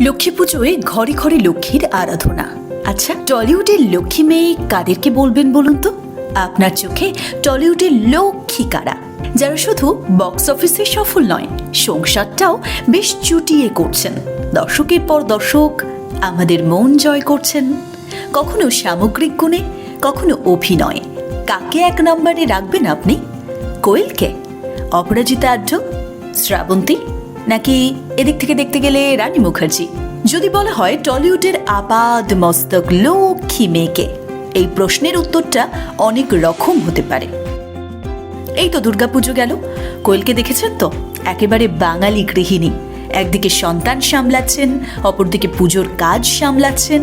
লক্ষ্মী পুজোয় ঘরে ঘরে লক্ষ্মীর আরাধনা। আচ্ছা টলিউডের লক্ষ্মী মেয়ে কাদেরকে বলবেন বলুন তো? আপনার চোখে টলিউডের লক্ষ্মী কারা? যারা শুধু বক্স অফিসে সফল নয়, সংসারটাও বেশ চুটিয়ে করছেন। দর্শকের পর দর্শক, আমাদের মন জয় করছেন। কখনো সামগ্রিক গুণে, কখনো অভিনয়। কাকে এক নম্বরে রাখবেন আপনি? কোয়েলকে। অপরাজিতা আঢ্য শ্রাবন্তী। নাকি এদিক থেকে দেখতে গেলে রানী মুখার্জি? যদি বলা হয় টলিউডের আপাদ মস্তক লক্ষ্মী মেয়েকে, এই প্রশ্নের উত্তরটা অনেক রকম হতে পারে। এই তো দুর্গাপুজো গেল। কোয়েলকে দেখেছেন তো? একেবারে বাঙালি গৃহিণী। একদিকে সন্তান সামলাচ্ছেন, অপরদিকে পুজোর কাজ সামলাচ্ছেন।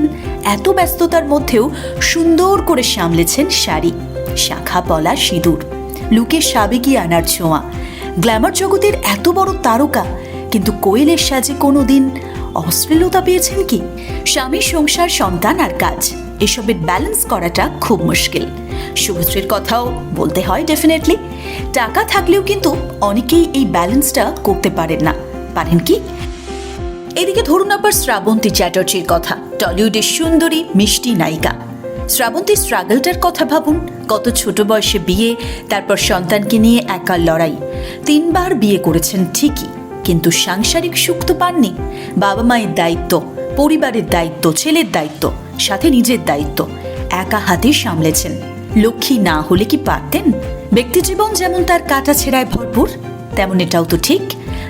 এত ব্যস্ততার মধ্যেও সুন্দর করে সামলেছেন শাড়ি, শাখা, পলা, সিঁদুর। লুকে সাবেকি আনার ছোঁয়া। গ্ল্যামার জগতের এত বড় তারকা কিন্তু কোয়েলের সাজে কোনো দিন অশ্লীলতা পেয়েছেন কি? স্বামী, সংসার, সন্তান আর কাজ, এসবের ব্যালেন্স করাটা খুব মুশকিল। শুভশ্রীর কথাও বলতে হয় ডেফিনেটলি টাকা থাকলেও কিন্তু অনেকেই এই ব্যালেন্সটা করতে পারেন না। পারেন কি? এদিকে ধরুন আবার শ্রাবন্তী চ্যাটার্জির কথা। টলিউডের সুন্দরী, মিষ্টি নায়িকা। শ্রাবন্তী স্ট্রাগলটার কথা ভাবুন। কত ছোট বয়সে বিয়ে, তারপর সন্তানকে নিয়ে একা লড়াই। তিনবার বিয়ে করেছেন ঠিকই। কিন্তু সাংসারিক সুখ তো পাননি। বাবা মায়ের দায়িত্ব, পরিবারের দায়িত্ব, ছেলের দায়িত্ব, সাথে নিজের দায়িত্ব, একা হাতে সামলেছেন। লক্ষ্মী না হলে কি পারতেন? ব্যক্তিজীবন যেমন তার কাটা ছেঁড়ায় ভরপুর, তেমন এটাও তো ঠিক।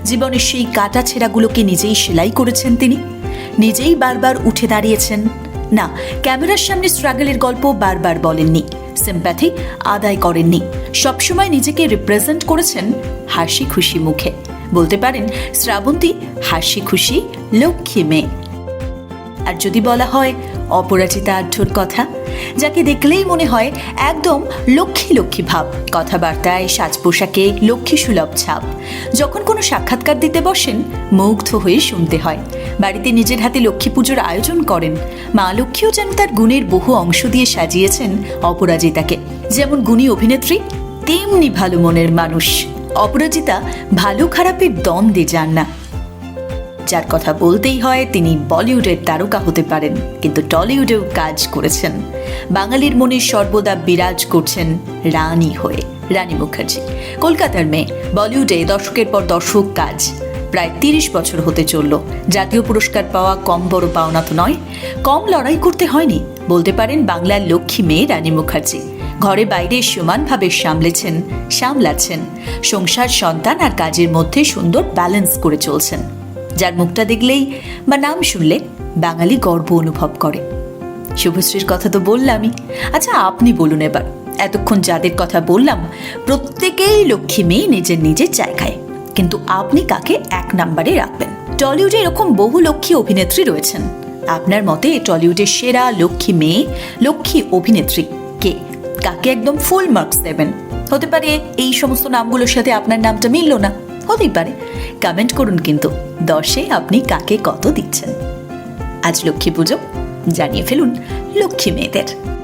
জীবনের সেই কাটা ছেঁড়াগুলোকে নিজেই সেলাই করেছেন তিনি। নিজেই বারবার উঠে দাঁড়িয়েছেন। না, ক্যামেরার সামনে স্ট্রাগলের গল্প বারবার বলেননি। সিম্প্যাথি আদায় করেননি। সবসময় নিজেকে রিপ্রেজেন্ট করেছেন হাসি খুশি মুখে। বলতে পারেন, শ্রাবন্তী হাসি খুশি, লক্ষ্মী মেয়ে। আর যদি বলা হয় অপরাজিতা আঢ্যর কথা, যাকে দেখলেই মনে হয় একদম লক্ষ্মী লক্ষ্মী ভাব, কথাবার্তায় সাজ পোশাকে লক্ষ্মী সুলভ ছাপ। যখন কোনো সাক্ষাৎকার দিতে বসেন, মুগ্ধ হয়ে শুনতে হয়। বাড়িতে নিজের হাতে লক্ষ্মী পুজোর আয়োজন করেন। মা লক্ষ্মীও যেন তার গুণের বহু অংশ দিয়ে সাজিয়েছেন অপরাজিতাকে। যেমন গুণী অভিনেত্রী, তেমনি ভালো মনের মানুষ। অপরাজিতা ভালো খারাপের দ্বন্দ্বে যান না। যার কথা বলতেই হয়, তিনি বলিউডের তারকা হতে পারেন, কিন্তু টলিউডেও কাজ করেছেন। বাঙালির মনে সর্বদা বিরাজ করছেন রানী হয়ে, রানী মুখার্জি। কলকাতার মেয়ে, বলিউডে দশকের পর দশক কাজ। প্রায় তিরিশ বছর হতে চলল। জাতীয় পুরস্কার পাওয়া কম বড় পাওনা তো নয়, কম লড়াই করতে হয়নি। বলতে পারেন বাংলার লক্ষ্মী মেয়ে রানী মুখার্জি। ঘরে বাইরে সমানভাবে সামলেছেন, সামলাচ্ছেন। সংসার, সন্তান আর কাজের মধ্যে সুন্দর ব্যালেন্স করে চলছেন। যার মুখটা দেখলেই বা নাম শুনলে বাঙালি গর্ব অনুভব করে। শুভশ্রীর কথা তো বললামই। আচ্ছা আপনি বলুন এবার। এতক্ষণ যাদের কথা বললাম, প্রত্যেকেই লক্ষ্মী মেয়ে নিজের নিজের জায়গায়। কিন্তু আপনি কাকে এক নাম্বারে রাখবেন? টলিউডে এরকম বহু লক্ষ্মী অভিনেত্রী রয়েছেন। আপনার মতে টলিউডের সেরা লক্ষ্মী মেয়ে, লক্ষ্মী অভিনেত্রী কে? কাকে একদম ফুল মার্কস দেবেন? হতে পারে এই সমস্ত নামগুলোর সাথে আপনার নামটা মিলল না। হতেই পারে। কমেন্ট করুন কিন্তু, দশে আপনি কাকে কত দিচ্ছেন? আজ লক্ষ্মী পুজো, জানিয়ে ফেলুন লক্ষ্মী মেয়েদের।